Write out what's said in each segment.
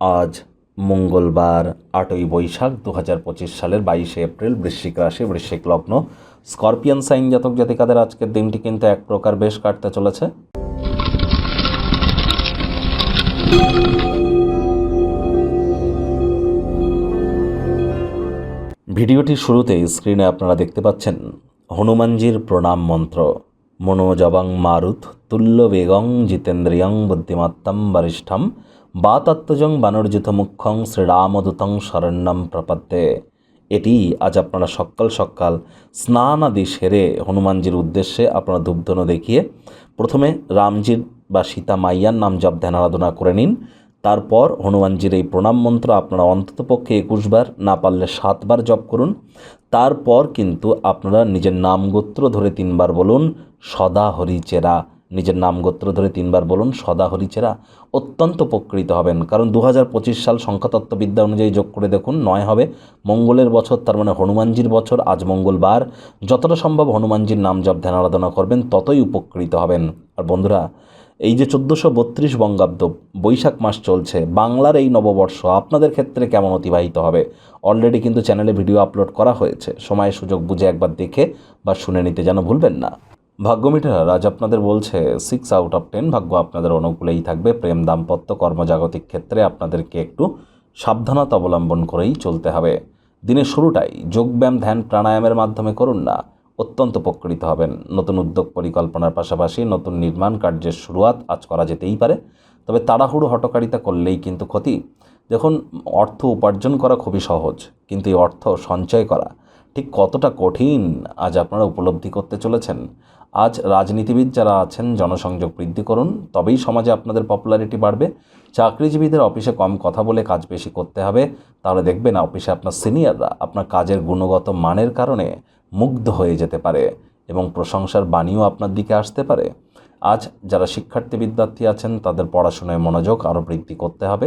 আজ মঙ্গলবার, আটই বৈশাখ দু হাজার পঁচিশ সালের বাইশে এপ্রিল, বৃশ্চিক রাশি, বৃশ্চিক লগ্ন। স্করপিয়ান সাইন জাতক জাতিকাদের আজকের দিনটি কিন্তু এক প্রকার বেশ কাটতে চলেছে। ভিডিওটির শুরুতেই স্ক্রিনে আপনারা দেখতে পাচ্ছেন হনুমানজির প্রণাম মন্ত্র। মনোজবং মারুত, তুল্য বেগং জিতেন্দ্রিয়ং বুদ্ধিমত্তম বরিষ্ঠম। বাতাত্মজং বানর্জিত মুখ্যং শ্রীরামদূতং শরণ্যম প্রপদ্যে। এটি আজ আপনারা সকাল সকাল স্নান আদি সেরে হনুমানজির উদ্দেশ্যে আপনারা ধূপধনু দেখিয়ে প্রথমে রামজির বা সীতা মাইয়ার নাম জপ ধ্যান আরাধনা করে নিন। তারপর হনুমানজির এই প্রণাম মন্ত্র আপনারা অন্ততপক্ষে একুশবার না পারলে সাতবার জপ করুন। তারপর কিন্তু আপনারা নিজের নাম গোত্র ধরে তিনবার বলুন, সদা হরিচেরা। নিজের নাম গোত্র ধরে তিনবার বলুন, সদা হরিচেরা, অত্যন্ত উপকৃত হবেন। কারণ দু হাজার পঁচিশ সাল সংখ্যাতত্ত্ববিদ্যা অনুযায়ী যোগ করে দেখুন, নয় হবে মঙ্গলের বছর, তার মানে হনুমানজির বছর, আজ মঙ্গলবার। যতটা সম্ভব হনুমানজির নাম জপ, ধ্যান, আরাধনা করবেন, ততই উপকৃত হবেন। আর বন্ধুরা, এই যে চোদ্দোশো বত্রিশ বঙ্গাব্দ বৈশাখ মাস চলছে, বাংলার এই নববর্ষ আপনাদের ক্ষেত্রে কেমন অতিবাহিত হবে? অলরেডি কিন্তু চ্যানেলে ভিডিও আপলোড করা হয়েছে। সময়, সুযোগ বুঝে একবার দেখে বা শুনে নিতে যেন ভুলবেন না। ভাগ্যমিটার, আজ আপনাদের বলছে সিক্স আউট অফ টেন ভাগ্য আপনাদের অনুকূলেই থাকবে। প্রেম, দাম্পত্য, কর্মজাগতিক ক্ষেত্রে আপনাদেরকে একটু সাবধানতা অবলম্বন করেই চলতে হবে। দিনের শুরুটাই যোগব্যায়াম ধ্যান, প্রাণায়ামের মাধ্যমে করুন না, অত্যন্ত উপকৃত হবেন। নতুন উদ্যোগ পরিকল্পনার পাশাপাশি নতুন নির্মাণ কার্যের শুরুয়াত আজ করা যেতেই পারে, তবে তাড়াহুড়ো হটকারিতা করলেই কিন্তু ক্ষতি। দেখুন, অর্থ উপার্জন করা খুবই সহজ, কিন্তু এই অর্থ সঞ্চয় করা ঠিক কতটা কঠিন, আজ আপনারা উপলব্ধি করতে চলেছেন। আজ রাজনীতিবিদ যারা আছেন, জনসংযোগ বৃদ্ধি করুন, তবেই সমাজে আপনাদের পপুলারিটি বাড়বে। চাকরিজীবীদের অফিসে কম কথা বলে কাজ বেশি করতে হবে। তাহলে দেখবেন অফিসে আপনার সিনিয়ররা আপনার কাজের গুণগত মানের কারণে মুগ্ধ হয়ে যেতে পারে এবং প্রশংসার বাণীও আপনার দিকে আসতে পারে। আজ যারা শিক্ষার্থী বিদ্যার্থী আছেন, তাদের পড়াশোনায় মনোযোগ আরও বৃদ্ধি করতে হবে।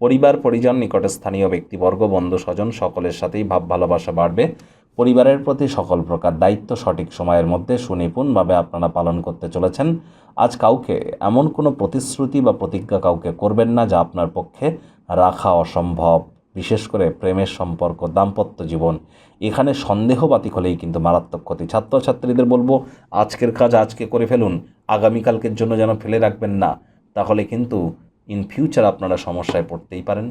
পরিবার, পরিজন, নিকটে স্থানীয় ব্যক্তিবর্গ, বন্ধু, স্বজন সকলের সাথেই ভাব, ভালোবাসা বাড়বে। পরিবারের প্রতি সকল প্রকার দায়িত্ব সঠিক সময়ের মধ্যে সুনিপুণভাবে আপনারা পালন করতে চলেছেন। আজ কাউকে এমন কোনো প্রতিশ্রুতি বা প্রতিজ্ঞা কাউকে করবেন না যা আপনার পক্ষে রাখা অসম্ভব। বিশেষ করে প্রেমের সম্পর্ক, দাম্পত্য জীবন। এখানে সন্দেহবাতিক হলেই কিন্তু মারাত্মক ক্ষতি। ছাত্রছাত্রীদের বলব, আজকের কাজ আজকে করে ফেলুন, আগামীকালকের জন্য যেন ফেলে রাখবেন না। তাহলে কিন্তু ইন ফিউচার আপনারা সমস্যায় পড়তেই পারেন।